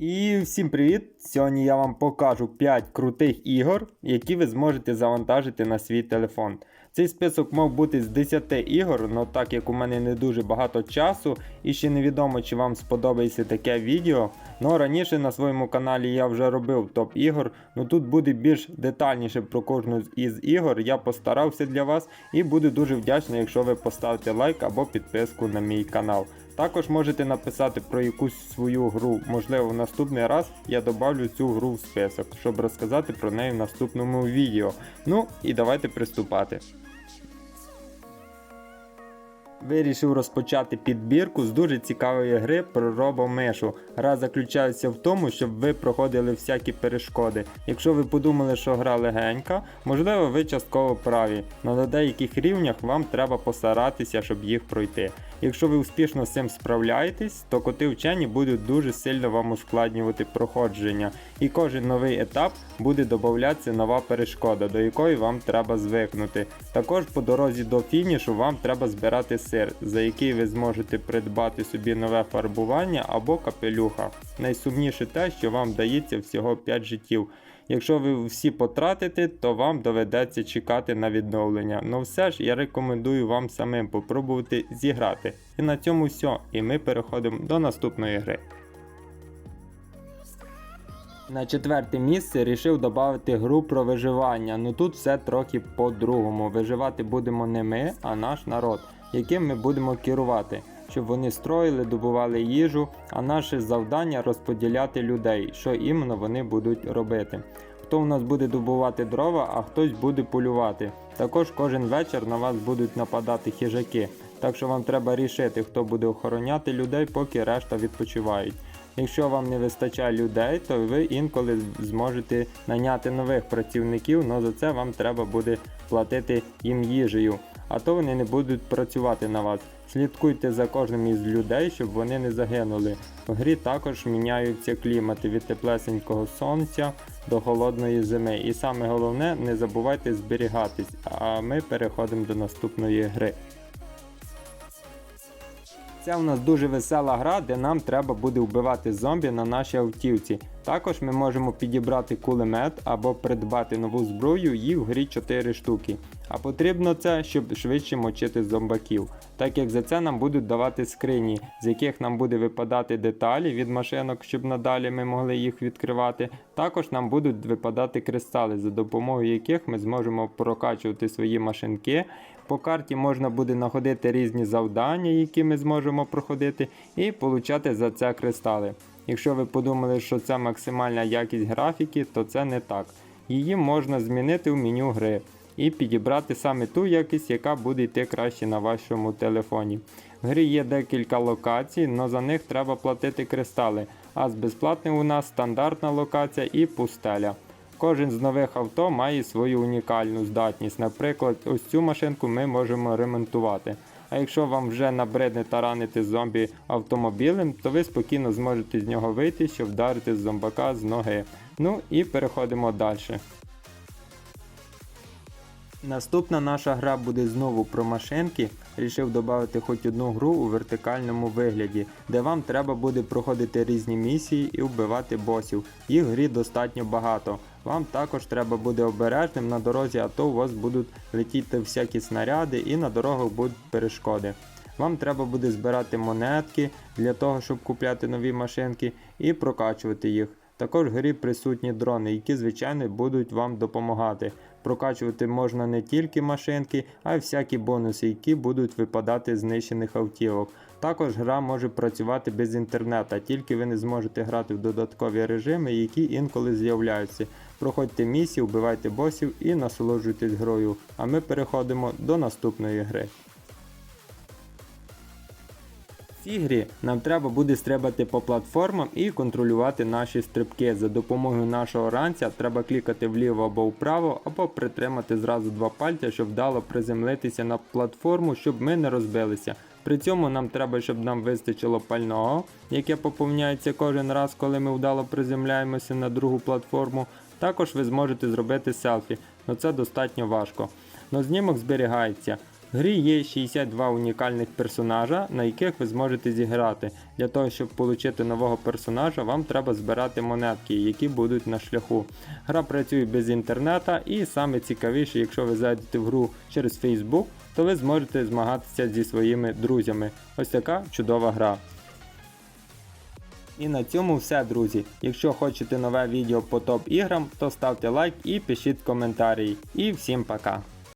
І всім привіт! Сьогодні я вам покажу 5 крутих ігор, які ви зможете завантажити на свій телефон. Цей список мав бути з 10 ігор, але так як у мене не дуже багато часу і ще невідомо чи вам сподобається таке відео. Ну раніше на своєму каналі я вже робив топ ігор, ну тут буде більш детальніше про кожну із ігор. Я постарався для вас і буду дуже вдячний, якщо ви поставите лайк або підписку на мій канал. Також можете написати про якусь свою гру. Можливо, в наступний раз я добавлю цю гру в список, щоб розказати про неї в наступному відео. Ну і давайте приступати. Вирішив розпочати підбірку з дуже цікавої гри про робомишу. Гра заключається в тому, щоб ви проходили всякі перешкоди. Якщо ви подумали, що гра легенька, можливо, ви частково праві, але на деяких рівнях вам треба постаратися, щоб їх пройти. Якщо ви успішно з цим справляєтесь, то коти вчені будуть дуже сильно вам ускладнювати проходження, і кожен новий етап буде додатися нова перешкода, до якої вам треба звикнути. Також по дорозі до фінішу вам треба збирати сир, за який ви зможете придбати собі нове фарбування або капелюха. Найсумніше те, що вам дається всього 5 життів. Якщо ви всі потратите, то вам доведеться чекати на відновлення. Ну все ж я рекомендую вам самим попробувати зіграти. І на цьому все. І ми переходимо до наступної гри. На четверте місце рішив додати гру про виживання. Ну тут все трохи по-другому. Виживати будемо не ми, а наш народ, яким ми будемо керувати, щоб вони строїли, добували їжу, а наше завдання розподіляти людей, що іменно вони будуть робити. Хто у нас буде добувати дрова, а хтось буде полювати. Також кожен вечір на вас будуть нападати хижаки, так що вам треба рішити, хто буде охороняти людей, поки решта відпочивають. Якщо вам не вистачає людей, то ви інколи зможете наняти нових працівників, але за це вам треба буде платити їм їжею, а то вони не будуть працювати на вас. Слідкуйте за кожним із людей, щоб вони не загинули. В грі також міняються клімати від теплесенького сонця до холодної зими. І саме головне, не забувайте зберігатись. А ми переходимо до наступної гри. Це у нас дуже весела гра, де нам треба буде вбивати зомбі на нашій автівці. Також ми можемо підібрати кулемет або придбати нову зброю, їх в грі 4 штуки. А потрібно це, щоб швидше мочити зомбаків, так як за це нам будуть давати скрині, з яких нам буде випадати деталі від машинок, щоб надалі ми могли їх відкривати. Також нам будуть випадати кристали, за допомогою яких ми зможемо прокачувати свої машинки. По карті можна буде знаходити різні завдання, які ми зможемо проходити, і получати за це кристали. Якщо ви подумали, що це максимальна якість графіки, то це не так. Її можна змінити в меню гри і підібрати саме ту якість, яка буде йти краще на вашому телефоні. В грі є декілька локацій, але за них треба платити кристали, а з безплатних у нас стандартна локація і пустеля. Кожен з нових авто має свою унікальну здатність. Наприклад, ось цю машинку ми можемо ремонтувати. А якщо вам вже набридне таранити зомбі автомобілем, то ви спокійно зможете з нього вийти, щоб вдарити зомбака з ноги. Ну і переходимо далі. Наступна наша гра буде знову про машинки. Рішив додати хоч одну гру у вертикальному вигляді, де вам треба буде проходити різні місії і вбивати босів. Їх в грі достатньо багато. Вам також треба буде обережним на дорозі, а то у вас будуть летіти всякі снаряди і на дорогах будуть перешкоди. Вам треба буде збирати монетки для того, щоб купляти нові машинки і прокачувати їх. Також в грі присутні дрони, які звичайно будуть вам допомагати. Прокачувати можна не тільки машинки, а й всякі бонуси, які будуть випадати з знищених автівок. Також гра може працювати без інтернету, тільки ви не зможете грати в додаткові режими, які інколи з'являються. Проходьте місії, вбивайте босів і насолоджуйтесь грою. А ми переходимо до наступної гри. Цій грі нам треба буде стрибати по платформам і контролювати наші стрибки. За допомогою нашого ранця треба клікати вліво або вправо, або притримати зразу два пальця, щоб вдало приземлитися на платформу, щоб ми не розбилися. При цьому нам треба, щоб нам вистачило пального, яке поповняється кожен раз, коли ми вдало приземляємося на другу платформу. Також ви зможете зробити селфі, але це достатньо важко. Но знімок зберігається. В грі є 62 унікальних персонажа, на яких ви зможете зіграти. Для того, щоб отримати нового персонажа, вам треба збирати монетки, які будуть на шляху. Гра працює без інтернету і саме цікавіше, якщо ви зайдете в гру через Facebook, то ви зможете змагатися зі своїми друзями. Ось така чудова гра. І на цьому все, друзі. Якщо хочете нове відео по топ іграм, то ставте лайк і пишіть коментарі. І всім пока!